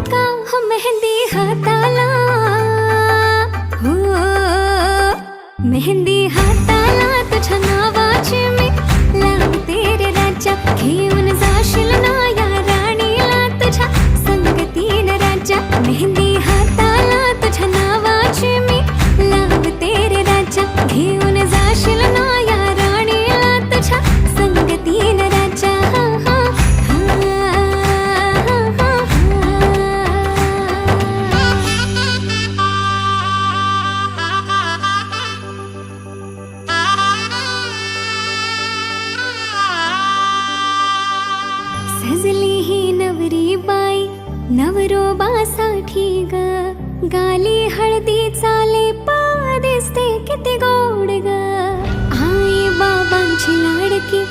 का हो मेहंदी हाताला. हो मेहंदी हाताला. सजली ही नवरी बाई नवरोबासाठी ग. गाली हळदी चाले पा दिसते किती गोड ग. आई बाबांची लाडकी